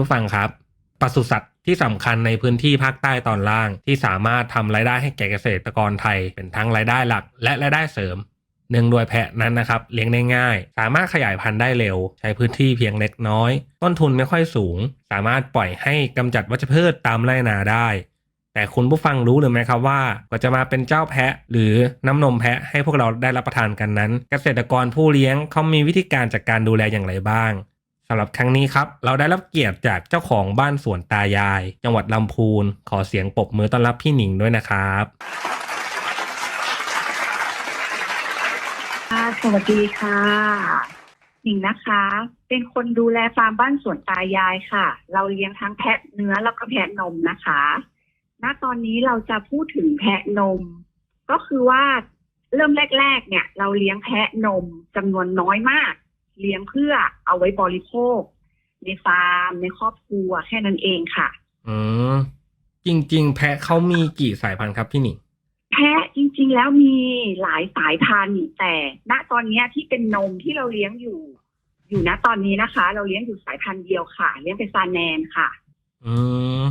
ผู้ฟังครับปศุสัตว์ที่สำคัญในพื้นที่ภาคใต้ตอนล่าง ที่สามารถทำรายได้ให้แก่เกษตรกรไทย เป็นทั้งรายได้หลัก และรายได้เสริมเนื่องด้วยแพะนั้นนะครับเลี้ยงได้ง่าย สามารถขยายพันธุ์ได้เร็ว ใช้พื้นที่เพียงเล็กน้อย ต้นทุนไม่ค่อยสูง สามารถปล่อยให้กำจัดวัชพืชตามไร่นาได้ แต่คุณผู้ฟังรู้หรือไม่ครับว่ากว่าจะมาเป็นเจ้าแพะ หรือน้ำนมแพะให้พวกเราได้รับประทานกันนั้น เกษตรกรผู้เลี้ยงเขามีวิธีการจัดการดูแลอย่างไรบ้าง สำหรับครั้งนี้ครับ เราได้รับเกียรติจากเจ้าของบ้านสวนตายาย จังหวัดลำพูน ขอเสียงปรบมือต้อนรับพี่หนิงด้วยนะครับ ค่ะสวัสดีค่ะหนิงนะคะ เป็นคนดูแลฟาร์มบ้านสวนตายายค่ะ เราเลี้ยงทั้งแพะเนื้อแล้วก็แพะนมนะคะ ณ ตอนนี้เราจะพูดถึงแพะนม ก็คือว่าเริ่มแรก ๆ เนี่ย เราเลี้ยงแพะนมจำนวนน้อยมาก เลี้ยงเพื่อเอาไว้บริโภค ในฟาร์ม ในครอบครัวแค่นั้นเองค่ะ อืมจริง ๆ แพะเขามีกี่สายพันธุ์ครับพี่หนิงแพะจริง ๆ แล้วมีหลายสายพันธุ์แต่ ณตอนเนี้ยที่เป็นนมที่เราเลี้ยงอยู่ อยู่ณตอนนี้นะคะ เราเลี้ยงอยู่สายพันธุ์เดียวค่ะ เลี้ยงเป็นซาแนนค่ะ อืม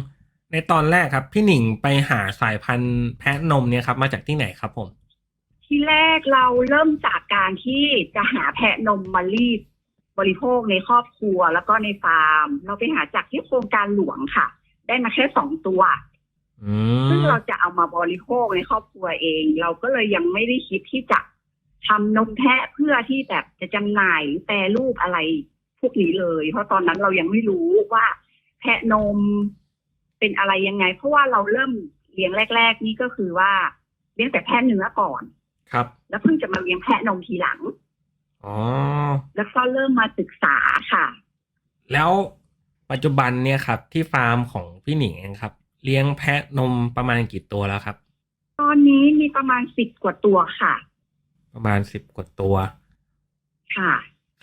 ในตอนแรกครับ พี่หนิงไปหาสายพันธุ์แพะนมเนี่ยครับ มาจากที่ไหนครับผม ที่แรกเราเริ่มจากการที่จะหาแพะนมมารีดบริโภคในครอบครัวแล้วก็ในฟาร์ม เราไปหาจากที่โครงการหลวงค่ะ ได้มาแค่สองตัวอืซึ่งมเราจะเอามาบริโภคในครอบครัวเอง เราก็เลยยังไม่ได้คิดที่จะทำนมแพะเพื่อที่แบบจะจำหน่ายหรือแปรรูปอะไรพวกนี้เลย เพราะตอนนั้นเรายังไม่รู้ว่า แพะนมเป็นอะไรยังไง เพราะว่าเราเริ่มเลี้ยงแรก ๆ นี่ก็คือว่าเลี้ยงแต่แพะเนื้อก่อน ครับ แล้วเพิ่งจะมาเลี้ยงแพะนมทีหลัง อ๋อ แล้วก็เริ่มมาศึกษาค่ะ แล้วปัจจุบันเนี่ยครับ ที่ฟาร์มของพี่หนิงเองครับ เลี้ยงแพะนมประมาณกี่ตัวแล้วครับ ตอนนี้มีประมาณสิบกว่าตัวค่ะ ประมาณสิบกว่าตัว ค่ะ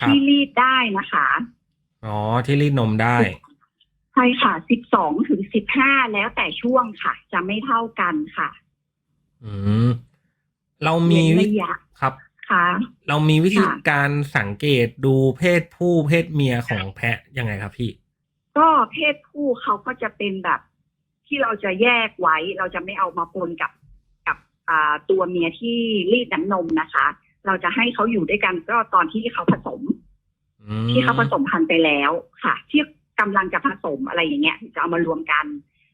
ครับ ที่รีดได้นะคะ อ๋อที่รีดนมได้ ใช่ค่ะสิบสองถึงสิบห้าแล้วแต่ช่วงค่ะ จะไม่เท่ากันค่ะ อืม เรามีเว้นวิระยะครับ ค่ะ เรามีวิธีค่ะ การสังเกตดูเพศผู้เพศเมียของแพะยังไงครับพี่ ก็เพศผู้เขาก็จะเป็นแบบ ที่เราจะแยกไว้ เราจะไม่เอามาปนกับกับอ่าตัวเมียที่รีดน้ำนมนะคะ เราจะให้เขาอยู่ด้วยกันก็ตอนที่เขาผสม อืมที่เขาผสมพันธุ์ไปแล้วค่ะ ที่กำลังจะผสมอะไรอย่างเงี้ยจะเอามารวมกัน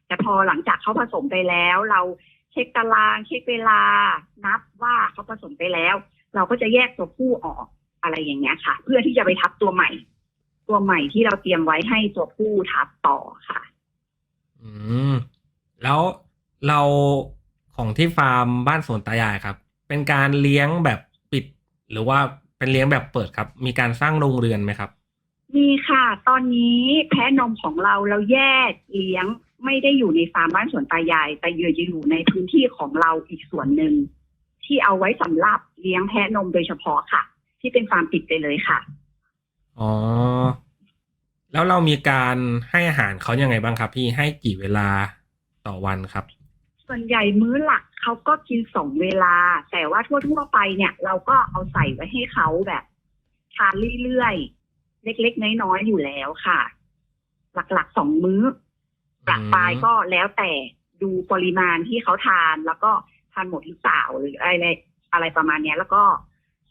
แต่พอหลังจากเขาผสมไปแล้ว เรา เช็คตาราง เช็คเวลา นับว่าเขาผสมไปแล้ว เราก็จะแยกตัวผู้ออกอะไรอย่างเงี้ยค่ะ เพื่อที่จะไปทับตัวใหม่ ตัวใหม่ที่เราเตรียมไว้ให้ตัวผู้ทับต่อค่ะ อืมแล้วเราของที่ฟาร์มบ้านสวนตายายครับ เป็นการเลี้ยงแบบปิด หรือว่าเป็นเลี้ยงแบบเปิดครับ มีการสร้างโรงเรือนไหมครับ มีค่ะ ตอนนี้แพะนมของเราเราแยกเลี้ยง ไม่ได้อยู่ในฟาร์มบ้านสวนตายาย แต่อยู่จะอยู่ในพื้นที่ของเราอีกส่วนหนึ่ง ที่เอาไว้สำหรับเลี้ยงแพะนมโดยเฉพาะค่ะ ที่เป็นฟาร์มปิดไปเลยค่ะอ๋อแล้วเรามีการให้อาหารเขายังไงบ้างครับพี่ให้กี่เวลาต่อวันครับ ส่วนใหญ่มื้อหลักเขาก็กินสองเวลา แต่ว่าทั่วๆไปเนี่ย เราก็เอาใส่ไว้ให้เขาแบบทานเรื่อยๆเล็กๆน้อยๆอยู่แล้วค่ะ หลักๆสองมื้อ ประปรายก็แล้วแต่ดูปริมาณที่เขาทานแล้วก็ทานหมดหรือเปล่าหรืออะไรอะไรประมาณเนี้ย แล้วก็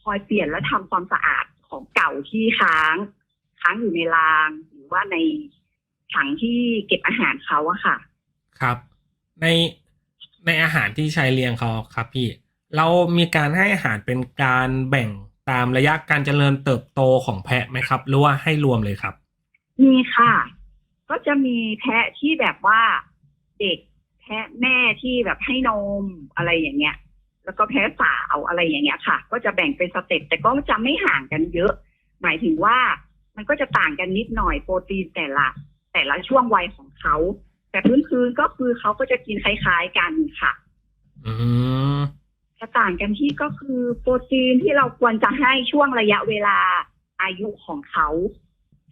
คอยเปลี่ยนและทำความสะอาดของเก่าที่ค้าง ค้างอยู่ในราง หรือว่าในถังที่เก็บอาหารเขาอะค่ะ ครับ ในในอาหารที่ใช้เลี้ยงเขาครับพี่ เรามีการให้อาหารเป็นการแบ่งตามระยะการเจริญเติบโตของแพะไหมครับ หรือว่าให้รวมเลยครับ มีค่ะ ก็จะมีแพะที่แบบว่าเด็กแพะแม่ที่แบบให้นมอะไรอย่างเงี้ย แล้วก็แพะสาวอะไรอย่างเงี้ยค่ะ ก็จะแบ่งเป็นสเต็ปแต่ก็จะไม่ห่างกันเยอะ หมายถึงว่ามันก็จะต่างกันนิดหน่อยโปรตีนแต่ละ แต่ละช่วงวัยของเขาแต่พื้นๆก็คือเขาก็จะกินคล้ายๆกันค่ะ อืมจะต่างกันที่ก็คือโปรตีนที่เราควรจะให้ช่วงระยะเวลาอายุของเขา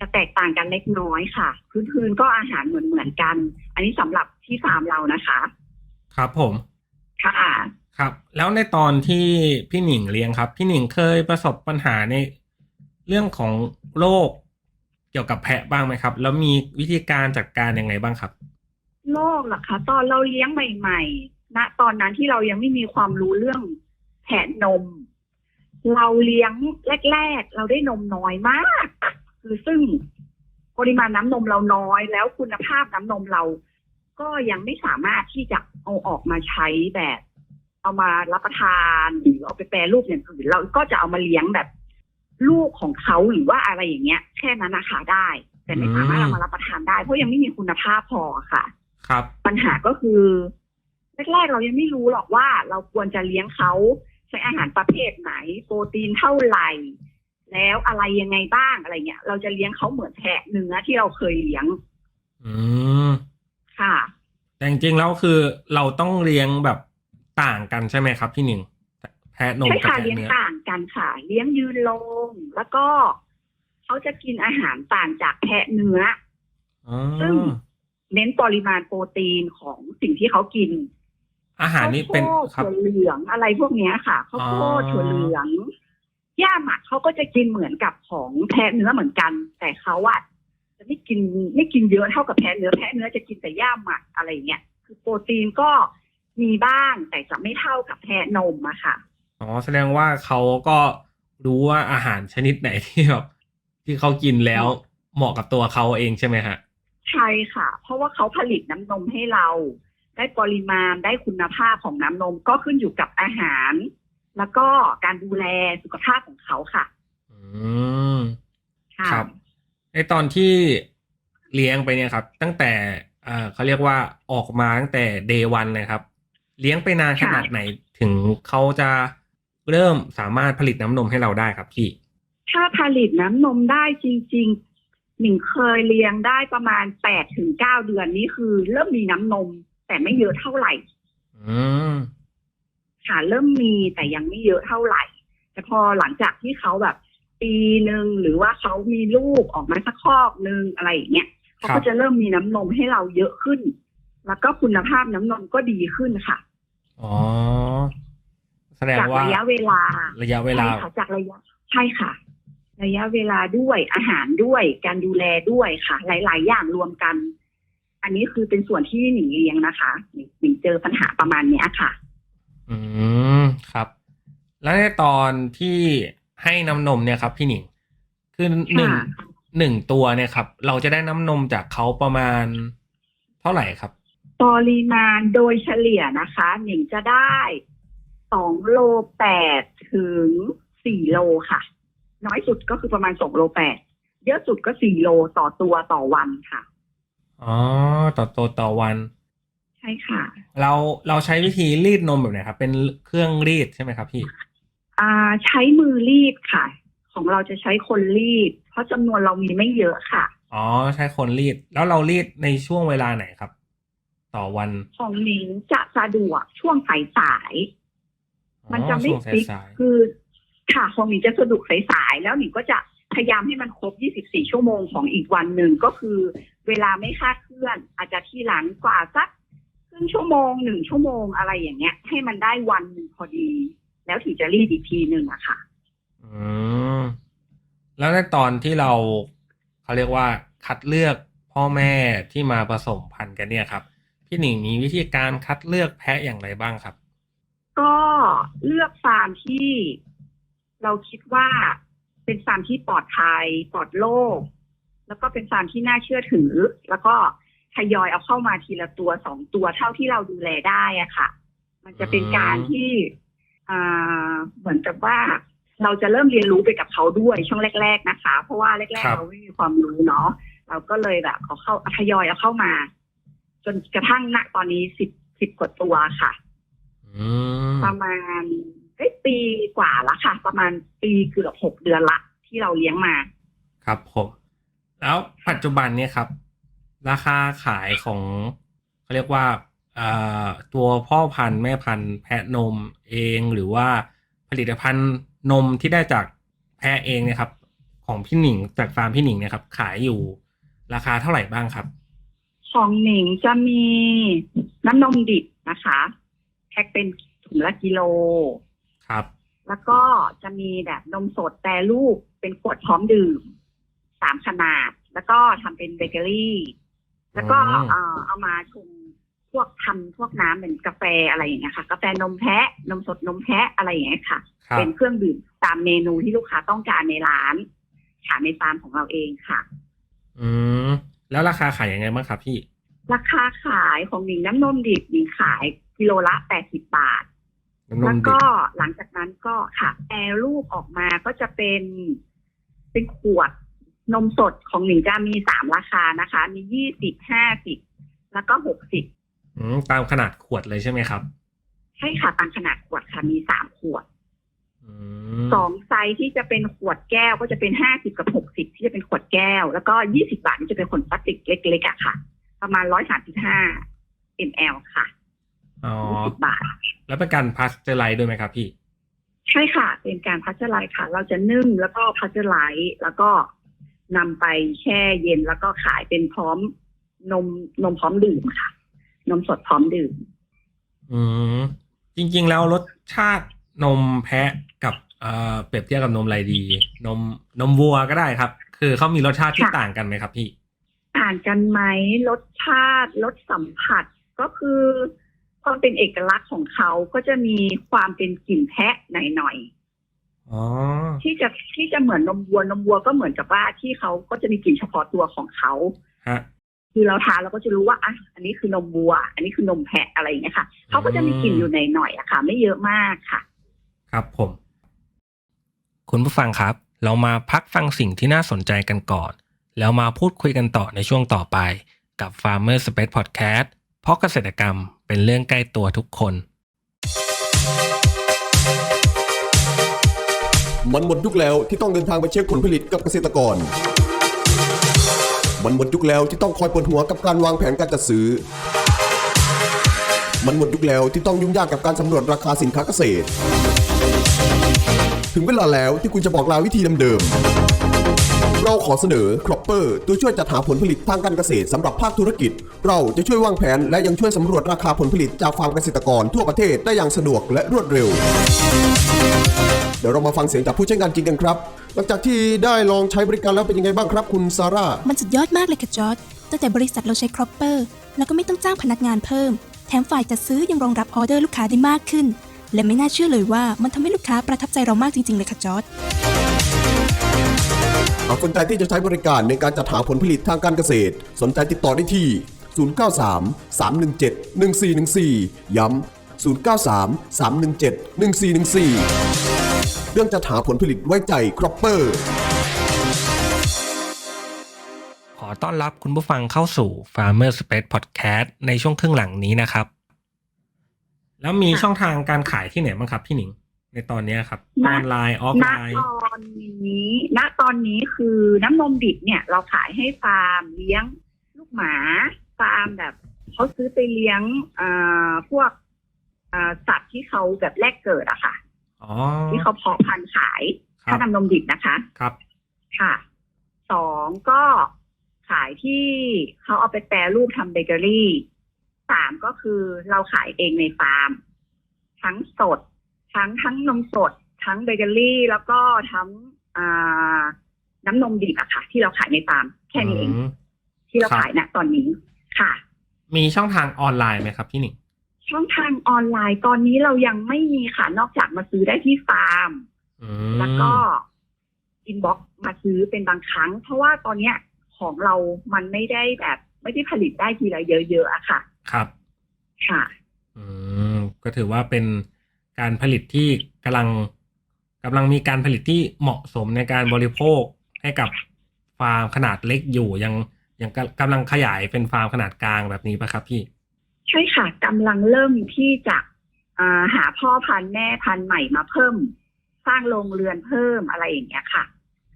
จะแตกต่างกันเล็กน้อยค่ะ พื้นๆก็อาหารเหมือนเหมือนๆกัน อันนี้สำหรับที่ฟาร์มเรานะคะ ครับผม ค่ะ ครับ แล้วในตอนที่พี่หนิงเลี้ยงครับ พี่หนิงเคยประสบปัญหาในเรื่องของโรคเกี่ยวกับแพะบ้างไหมครับ แล้วมีวิธีการจัดการยังไงบ้างครับโรคเหรอคะ ตอนเราเลี้ยงใหม่ๆณตอนนั้นที่เรายังไม่มีความรู้เรื่องแผะนม เราเลี้ยงแรก ๆ เราได้นมน้อยมาก คือซึ่งปริมาณน้ำนมเราน้อย แล้วคุณภาพน้ำนมเรา ก็ยังไม่สามารถที่จะเอาออกมาใช้แบบ เอามารับประทานหรือเอาไปแปรรูปอย่างอื่นเราก็จะเอามาเลี้ยงแบบลูกของเขาหรือว่าอะไรอย่างเงี้ย แค่นั้นนะคะได้ แต่ไม่สามารถเอามารับประทานได้เพราะยังไม่มีคุณภาพพอค่ะ ครับ ปัญหาก็คือแรกๆเรายังไม่รู้หรอกว่าเราควรจะเลี้ยงเขาใช้อาหารประเภทไหน โปรตีนเท่าไหร่ แล้วอะไรยังไงบ้างอะไรเงี้ย เราจะเลี้ยงเขาเหมือนแพะเนื้อที่เราเคยเลี้ยง อืมค่ะ แต่จริงๆแล้วคือเราต้องเลี้ยงแบบต่างกันใช่ไหมครับพี่หนิงแพะนมใช่กับค่ะแพะเลี้ยงเนื้อต่างกันค่ะ เลี้ยงยืนลง แล้วก็เขาจะกินอาหารต่างจากแพะเนื้อ อ๋อซึ่งเน้นปริมาณโปรตีนของสิ่งที่เขากินอาหารนี้เป็นข้าวโพดครับ ถั่วเหลืองอะไรพวกเนี้ยค่ะข้าวโพดอ๋อ ถั่วเหลือง หญ้าหมักเขาก็จะกินเหมือนกับของแพะเนื้อเหมือนกัน แต่เขาอะจะไม่กินไม่กินเยอะเท่ากับแพะเนื้อแพะเนื้อจะกินแต่หญ้าหมักอะไรอย่างเงี้ยคือโปรตีนก็มีบ้างแต่จะไม่เท่ากับแพะนมอะค่ะอ๋อแสดงว่าเขาก็รู้ว่าอาหารชนิดไหนที่แบบที่เขากินแล้วเหมาะกับตัวเขาเองใช่ไหมฮะใช่ค่ะ เพราะว่าเขาผลิตน้ำนมให้เรา ได้ปริมาณได้คุณภาพของน้ำนมก็ขึ้นอยู่กับอาหาร แล้วก็การดูแลสุขภาพของเขาค่ะ อืมค่ะครับในตอนที่เลี้ยงไปเนี่ยครับ ตั้งแต่อ่าเขาเรียกว่าออกมาตั้งแต่เดวันเลยครับ เลี้ยงไปนานขนาดไหนถึงเขาจะเริ่มสามารถผลิตน้ำนมให้เราได้ครับพี่ ถ้าผลิตน้ำนมได้จริงๆหนิงเคยเลี้ยงได้ประมาณแปดถึงเก้าเดือนนี่คือ เริ่มมีน้ำนม แต่ไม่เยอะเท่าไหร่ อืม ค่ะเริ่มมีแต่ยังไม่เยอะเท่าไหร่ แต่พอหลังจากที่เขาแบบ ปีหนึ่งหรือว่าเขามีลูกออกมาสักคอกหนึ่งอะไรอย่างเงี้ยเขาครัก็บจะเริ่มมีน้ำนมให้เราเยอะขึ้น แล้วก็คุณภาพน้ำนมก็ดีขึ้นค่ะ อ๋อ แสดงจากว่าระยะเวลา ระยะเวลา ใช่ค่ะจากระยะใช่ค่ะ ระยะเวลาด้วยอาหารด้วยการดูแลด้วยค่ะ หลาย ๆ อย่างรวมกัน อันนี้คือเป็นส่วนที่หนิงเลี้ยงนะคะหนิงหนิงเจอปัญหาประมาณเนี้ยค่ะ อืมครับ แล้วในตอนที่ให้น้ำนมเนี่ยครับ พี่หนิงคือหนึ่งค่ะหนึ่งตัวเนี่ยครับ เราจะได้น้ำนมจากเขาประมาณเท่าไหร่ครับปริมาณโดยเฉลี่ยนะคะหนิงจะได้สองโลแปดถึงสี่โลค่ะ น้อยสุดก็คือประมาณสองโลแปดเยอะสุดก็สี่โลต่อตัวต่อวันค่ะ อ๋อ ต่อตัวต่อวัน ใช่ค่ะ เราเราใช้วิธีรีดนมแบบไหนครับ เป็นเครื่องรีดใช่ไหมครับพี่ อ่าใช้มือรีดค่ะ ของเราจะใช้คนรีด เพราะจำนวนเรามีไม่เยอะค่ะ อ๋อใช้คนรีด แล้วเรารีดในช่วงเวลาไหนครับ ต่อวัน ของหนิงจะสะดวกช่วงสายสายๆอ๋อมันจะไม่ช่วงฟิกสายคือ ค่ะ ของหนิงจะสะดวกสายสายๆแล้วหนิงก็จะพยายามให้มันครบ 24 ชั่วโมงของอีกวันหนึ่งก็คือ เวลาไม่คลาดเคลื่อน อาจจะที่หลังกว่าสักค รึ่งชั่วโมงหนึ่งชั่วโมงอะไรอย่างเงี้ย ให้มันได้วันหนึ่งพอดี แล้วถึงจะรีดอีกทีหนึ่งอะค่ะๆอืมแล้วในตอนที่เราเขาเรียกว่าคัดเลือกพ่อแม่ที่มาผสมพันธุ์กันเนี่ยครับ พี่หนิงมีวิธีการคัดเลือกแพะอย่างไรบ้างครับ ก็เลือกฟาร์มที่เราคิดว่าเป็นฟาร์มที่ปลอดภัยปลอดโรคแล้วก็เป็นฟาร์มที่น่าเชื่อถือ แล้วก็ ทยอยเอาเข้ามาทีละตัวสองตัวเท่าที่เราดูแลได้อะค่ะ มันจะเป็นการที่อ่าเหมือนกับว่าเราจะเริ่มเรียนรู้ไปกับเขาด้วยช่วงแรก ๆนะคะ เพราะว่าแรกครัๆบเราไม่มีความรู้เนาะเราก็เลยแบบเอาเข้าทยอยเอาเข้ามา จนกระทั่งณตอนนี้สิบสิบกว่าตัวค่ะอืมประมาณเอ้ยปีกว่าละค่ะ ประมาณปีเกือบหกเดือนละ ที่เราเลี้ยงมา ครับผมแล้วปัจจุบันเนี่ยครับ ราคาขายของเขาเรียกว่าเอ่อตัวพ่อพันธุ์แม่พันธุ์แพะนมเองหรือว่าผลิตภัณฑ์นมที่ได้จากแพะเองเนี่ยครับ ของพี่หนิงจากฟาร์มพี่หนิงเนี่ยครับ ขายอยู่ราคาเท่าไหร่บ้างครับ ของหนิงจะมีน้ำนมดิบนะคะแพ็คเป็นถุงละกิโลครับ แล้วก็จะมีแบบนมสดแปรรูปเป็นขวดพร้อมดื่มสามขนาด แล้วก็ทำเป็นเบเกอรี่ แล้วก็อ๋อเอ่อเอามาชงพวกทำพวกน้ำเป็นกาแฟอะไรอย่างเงี้ยค่ะ กาแฟนมแพะ นมสดนมแพะอะไรอย่างเงี้ยค่ะครับเป็นเครื่องดื่มตามเมนูที่ลูกค้าต้องการในร้านขายในฟาร์มของเราเองค่ะ อืมแล้วราคาขายยังไงบ้างครับพี่ ราคาขายของหนิงน้ำนมดิบหนิงขายกิโลละแปดสิบบาทน้ำนแล้มวดิก็บหลังจากนั้นก็ค่ะแปรรูปออกมาก็จะเป็นเป็นขวด นมสดของหนิงจะมีสามราคานะคะ มียี่สิบห้าสิบแล้วก็หกสิบอืมตามขนาดขวดเลยใช่ไหมครับ ใช่ค่ะตามขนาดขวดค่ะมีสามขวดอืมสองไซส์ที่จะเป็นขวดแก้วก็จะเป็นห้าสิบกับหกสิบที่จะเป็นขวดแก้ว แล้วก็ยี่สิบาทนี่จะเป็นขวดพลาสติกเล็กๆอะค่ะ ประมาณร้อยสามสิบห้า ml ค่ะอ๋อยี่สิบบาท แล้วเป็นการพาสเจอร์ไลท์ด้วยไหมครับพี่ ใช่ค่ะ เป็นการพัชเจอร์ไลท์ค่ะ เราจะนึ่งแล้วก็พัชเจอร์ไลท์แล้วก็ นำไปแช่เย็นแล้วก็ขายเป็นพร้อมนมนมพร้อมดื่มค่ะ นมสดพร้อมดื่ม อืมจริง ๆ แล้วรสชาตินมแพะกับเอ่อเปรียบเทียบกับนมอะไรดี นมนมวัวก็ได้ครับ คือเขามีรสชาติที่ค่ะ ต่างกันไหมครับพี่ ต่างกันไหมรสชาติรสสัมผัสก็คือความเป็นเอกลักษณ์ของเขาก็จะมีความเป็นกลิ่นแพะหน่อยๆ อ๋อ ที่จะที่จะเหมือนนมวัวนมวัวก็เหมือนกับว่าที่เขาก็จะมีกลิ่นเฉพาะตัวของเขา ฮะ คือเราทานเราก็จะรู้ว่าอะอันนี้คือนมวัว อันนี้คือนมแพะอะไรอย่างเงี้ยค่ะเขาก็จะมีกลิ่นอยู่ในหน่อยๆอะค่ะ ไม่เยอะมากค่ะ ครับผม คุณผู้ฟังครับ เรามาพักฟังสิ่งที่น่าสนใจกันก่อน แล้วมาพูดคุยกันต่อในช่วงต่อไป กับ Farmer Space Podcast เพราะเกษตรกรรมเป็นเรื่องใกล้ตัวทุกคน มันหมดยุคแล้วที่ต้องเดินทางไปเช็คผลผลิตกับเกษตรกร มันหมดยุคแล้วที่ต้องคอยปวดหัวกับการวางแผนการจัดซื้อ มันหมดยุคแล้วที่ต้องยุ่งยากกับการสำรวจราคาสินค้าเกษตร ถึงเวลาแล้วที่คุณจะบอกลาวิธีเดิมๆ เราขอเสนอ Cropper ตัวช่วยจัดหาผลผลิตทางการเกษตรสำหรับภาคธุรกิจ เราจะช่วยวางแผนและยังช่วยสำรวจราคาผลผลิตจากฟาร์มเกษตรกรทั่วประเทศได้อย่างสะดวกและรวดเร็ว เดี๋ยวเรามาฟังเสียงจากผู้ใช้งานจริงกันครับ หลังจากที่ได้ลองใช้บริการแล้วเป็นยังไงบ้างครับ คุณซาร่า มันสุดยอดมากเลยค่ะจอร์ดตั้งแต่บริษัทเราใช้ครอปเปอร์แล้วก็ไม่ต้องจ้างพนักงานเพิ่ม แถมฝ่ายจัดซื้อยังรองรับออเดอร์ลูกค้าได้มากขึ้น และไม่น่าเชื่อเลยว่ามันทำให้ลูกค้าประทับใจเรามากจริงๆเลยค่ะจอร์ดหากสนใจที่จะใช้บริการในการจัดหาผลผลิตทางการเกษตร สนใจติดต่อได้ที่ 093 317 1414 ย้ำ093 317 1414 เรื่องจัดหาผลผลิตไว้ใจครอปเปอร์ ขอต้อนรับคุณผู้ฟังเข้าสู่ Farmer Space Podcast ในช่วงครึ่งหลังนี้นะครับ แล้วมีค่ะช่องทางการขายที่ไหนบ้างครับพี่หนิง ในตอนนี้ครับณออนไลน์ออฟณไลน์ ตอนนี้ณตอนนี้คือน้ำนมดิบเนี่ยเราขายให้ฟาร์มเลี้ยงลูกหมาฟาร์มแบบเขาซื้อไปเลี้ยงอ่าพวกอ่าสัตว์ที่เขาแบบแรกเกิดอะค่ะ อ๋อ ที่เขาเพาะพันธุ์ขาย ครัถ้าบนำนมดิบนะคะ ครับ ค่ะ สองก็ขายที่เขาเอาไปแปรรูปทำเบเกอรี่ สามก็คือเราขายเองในฟาร์ม ทั้งสด ทั้งทั้งนมสด ทั้งเบเกอรี่ แล้วก็ทั้งอ่าน้ำนมดิบอะค่ะ ที่เราขายในฟาร์มแค่นี้เองมที่เราครับ ขายณตอนนี้ค่ะ มีช่องทางออนไลน์ไหมครับพี่หนิง ช่องทางออนไลน์ตอนนี้เรายังไม่มีค่ะ นอกจากมาซื้อได้ที่ฟาร์ม อืมแล้วก็อินบ็อกมาซื้อเป็นบางครั้ง เพราะว่าตอนเนี้ยของเรามันไม่ได้แบบ ไม่ได้ผลิตได้ทีละเยอะๆอะค่ะ ครับ ค่ะ อืมก็ถือว่าเป็นการผลิตที่กำลังกำลังมีการผลิตที่เหมาะสมในการบริโภคให้กับฟาร์มขนาดเล็กอยู่ยังอย่างกำกำลังขยายเป็นฟาร์มขนาดกลางแบบนี้ปะครับพี่ ใช่ค่ะกำลังเริ่มที่จะอ่าหาพ่อพันธุ์แม่พันธุ์ใหม่มาเพิ่ม สร้างโรงเรือนเพิ่มอะไรอย่างเงี้ยค่ะ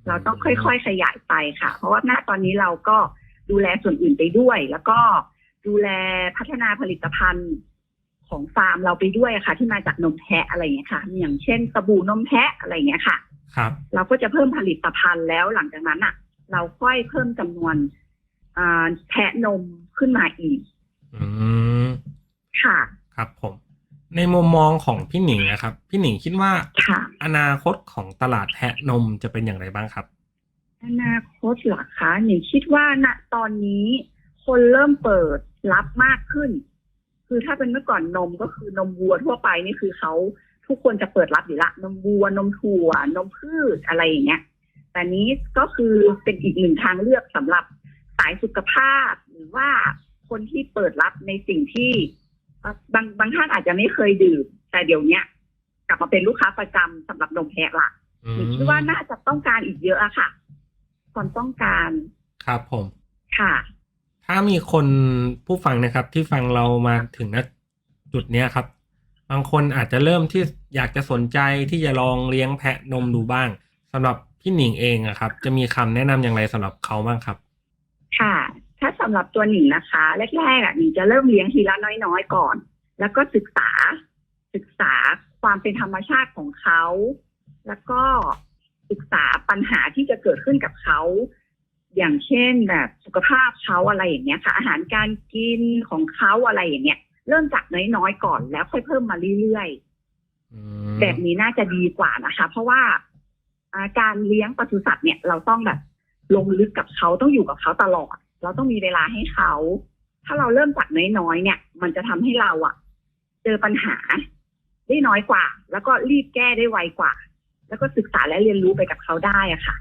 เราต้องค่อยๆขยายไปค่ะ เพราะว่าณตอนนี้เราก็ดูแลส่วนอื่นไปด้วย แล้วก็ดูแลพัฒนาผลิตภัณฑ์ของฟาร์มเราไปด้วยค่ะ ที่มาจากนมแพะอะไรอย่างเงี้ยค่ะ อย่างเช่นสบู่นมแพะอะไรอย่างเงี้ยค่ะ ครับ เราก็จะเพิ่มผลิตภัณฑ์แล้วหลังจากนั้นอะ เราค่อยเพิ่มจำนวนอ่าแพะนมขึ้นมาอีก อืม ค่ะ ครับผม ในมุมมองของพี่หนิงนะครับ พี่หนิงคิดว่าค่ะ อนาคตของตลาดแพะนมจะเป็นอย่างไรบ้างครับ อนาคตเหรอคะหนิงคิดว่าณตอนนี้คนเริ่มเปิดรับมากขึ้น คือถ้าเป็นเมื่อก่อนนมก็คือนมวัวทั่วไปนี่คือเขาทุกคนจะเปิดรับอยู่ละนมวัวนมถั่วนมพืชอะไรอย่างเงี้ยแต่นี้ก็คือเป็นอีกหนึ่งทางเลือกสำหรับสายสุขภาพ หรือว่าคนที่เปิดรับในสิ่งที่เอ่อ บางบางท่านอาจจะไม่เคยดื่ม แต่เดี๋ยวเนี้ย กลับมาเป็นลูกค้าประจำสำหรับนมแพะละอืหมนูคิดว่าน่าจะต้องการอีกเยอะอะค่ะ ความต้องการ ครับผม ค่ะ ถ้ามีคนผู้ฟังนะครับ ที่ฟังเรามาถึงณจุดเนี้ยครับ บางคนอาจจะเริ่มที่อยากจะสนใจที่จะลองเลี้ยงแพะนมดูบ้างสำหรับพี่หนิงเองอะครับ จะมีคำแนะนำอย่างไรสำหรับเขาบ้างครับ ค่ะ ถ้าสำหรับตัวหนิงนะคะ แรกๆอะหนิงจะเริ่มเลี้ยงทีละน้อยๆก่อน แล้วก็ศึกษาศึกษาความเป็นธรรมชาติของเขา แล้วก็ศึกษาปัญหาที่จะเกิดขึ้นกับเขา อย่างเช่นแบบสุขภาพเขาอะไรอย่างเงี้ยค่ะ อาหารการกินของเขาอะไรอย่างเงี้ย เริ่มจากน้อยๆก่อนแล้วค่อยเพิ่มมาเรื่อยๆอืมแบบนี้น่าจะดีกว่านะคะ เพราะว่าอ่าการเลี้ยงปศุสัตว์เนี่ยเราต้องแบบลงลึกกับเขาต้องอยู่กับเขาตลอด เราต้องมีเวลาให้เขา ถ้าเราเริ่มจากน้อยๆเนี่ย มันจะทำให้เราอะเจอปัญหา ได้น้อยกว่า แล้วก็รีบแก้ได้ไวกว่า แล้วก็ศึกษาและเรียนรู้ไปกับเขาได้อะค่ะ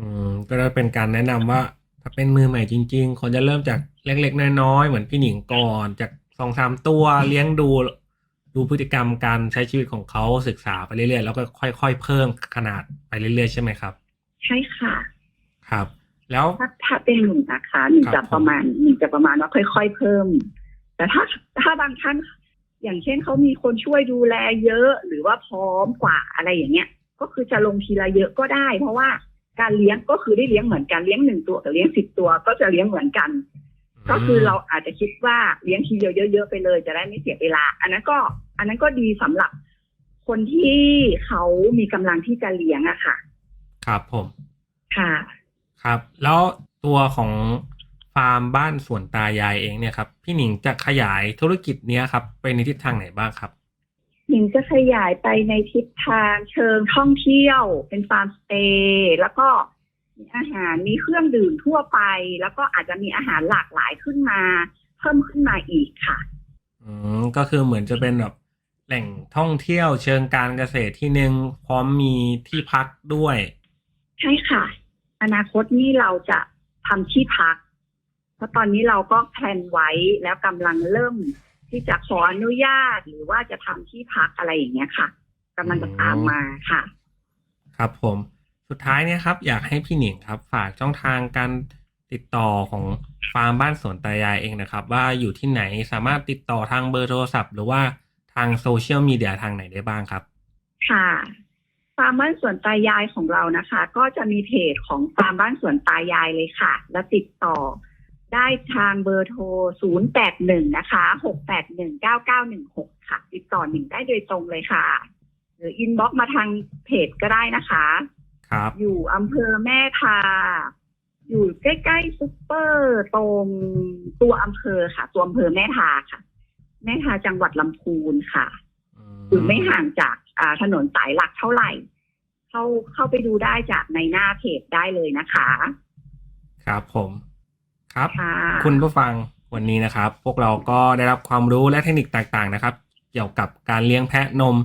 อืม ก็จะเป็นการแนะนำว่า ถ้าเป็นมือใหม่จริง ๆควรจะเริ่มจากเล็กๆน้อยๆเหมือนพี่หนิงก่อน จากสองสามตัวเลี้ยงดูดูพฤติกรรมการใช้ชีวิตของเขาศึกษาไปเรื่อยๆ แล้วก็ค่อยๆ เพิ่มขนาดไปเรื่อยๆ ใช่ไหมครับ ใช่ค่ะ ครับ แล้วถ้าถ้าเป็นหนึ่งนะคะหนึ่งครัจะบผมประมาณหนึ่งจะประมาณว่าค่อย ๆ เพิ่ม แต่ถ้าถ้าบางท่านอย่างเช่นเขามีคนช่วยดูแลเยอะหรือว่าพร้อมกว่าอะไรอย่างเงี้ย ก็คือจะลงทีละเยอะก็ได้ เพราะว่าการเลี้ยงก็คือได้เลี้ยงเหมือนกันเลี้ยงหนึ่งตัวกับเลี้ยงสิบตัวก็จะเลี้ยงเหมือนกัน ก็คือเราอาจจะคิดว่าเลี้ยงทีเดียวเยอะๆไปเลย จะได้ไม่เสียเวลา อันนั้นก็ อันนั้นก็ดีสำหรับคนที่เขามีกำลังที่จะเลี้ยงอะค่ะ ครับผม ค่ะ ครับ แล้วตัวของฟาร์มบ้านสวนตายายเองเนี่ยครับพี่หนิงจะขยายธุรกิจเนี้ยครับไปในทิศทางไหนบ้างครับ หนิงจะขยายไปในทิศทางเชิงท่องเที่ยว เป็นฟาร์มสเตย์แล้วก็มีอาหารมีเครื่องดื่มทั่วไป แล้วก็อาจจะมีอาหารหลากหลายขึ้นมา เพิ่มขึ้นมาอีกค่ะ อืมก็คือเหมือนจะเป็นแบบแหล่งท่องเที่ยวเชิงการเกษตรที่หนึ่งพร้อมมีที่พักด้วย ใช่ค่ะ อนาคตนี่เราจะทำที่พัก เพราะตอนนี้เราก็แพลนไว้แล้วกำลังเริ่มที่จะขออนุญาตหรือว่าจะทำที่พักอะไรอย่างเงี้ยค่ะกำลังจะตามมาค่ะ ครับผม สุดท้ายเนี่ยครับ อยากให้พี่หนิงครับ ฝากช่องทางการติดต่อของฟาร์มบ้านสวนตายายเองนะครับ ว่าอยู่ที่ไหนสามารถติดต่อทางเบอร์โทรศัพท์ หรือว่าทางโซเชียลมีเดียทางไหนได้บ้างครับ ค่ะ ฟาร์มบ้านสวนตายายของเรานะคะ ก็จะมีเพจของฟาร์มบ้านสวนตายายเลยค่ะ แล้วติดต่อได้ทางเบอร์โทร 081 นะคะ 681 9916 ค่ะ ติดต่อหนึ่งได้โดยตรงเลยค่ะ หรืออินบ็อกมาทางเพจก็ได้นะคะ ครับ อยู่อำเภอแม่ทา อยู่ใกล้ๆซุปเปอร์ตรงตัวอำเภอค่ะ ตัวอำเภอแม่ทาค่ะ แม่ทาจังหวัดลำพูนค่ะ อยู่ไม่ห่างจากอ่า ถนนสายหลักเท่าไหร่ เข้าเข้าไปดูได้จากในหน้าเพจได้เลยนะคะ ครับผมครับค่ะคุณผู้ฟังวันนี้นะครับ พวกเราก็ได้รับความรู้และเทคนิคต่างๆนะครับ เกี่ยวกับการเลี้ยงแพะนม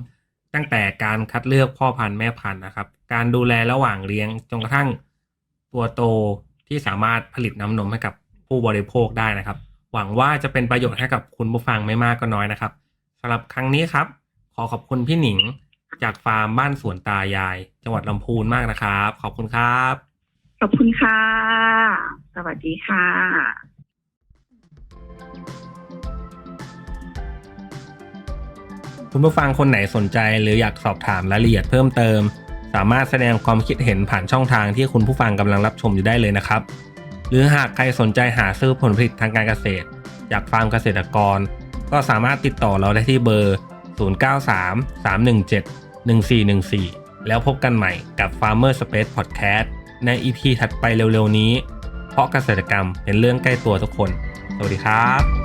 ตั้งแต่การคัดเลือกพ่อพันธุ์แม่พันธุ์นะครับ การดูแลระหว่างเลี้ยงจนกระทั่งตัวโตที่สามารถผลิตน้ำนมให้กับผู้บริโภคได้นะครับ หวังว่าจะเป็นประโยชน์ให้กับคุณผู้ฟังไม่มากก็น้อยนะครับสำหรับครั้งนี้ครับ ขอขอบคุณพี่หนิง จากฟาร์มบ้านสวนตายาย จังหวัดลำพูนมากนะครับ ขอบคุณครับขขอบคุณค่ะ สวัสดีค่ะคุณผู้ฟังคนไหนสนใจหรืออยากสอบถามรายละเอียดเพิ่มเติม สามารถแสดงความคิดเห็นผ่านช่องทางที่คุณผู้ฟังกำลังรับชมอยู่ได้เลยนะครับ หรือหากใครสนใจหาซื้อผลผลิตทางการเกษตร จากฟาร์มเกษตรกร ก็สามารถติดต่อเราได้ที่เบอร์ 1414 แล้วพบกันใหม่กับ Farmer Space Podcast ใน EP ถัดไปเร็วๆนี้ เพราะเกษตรกรรมเป็นเรื่องใกล้ตัวทุกคน สวัสดีครับ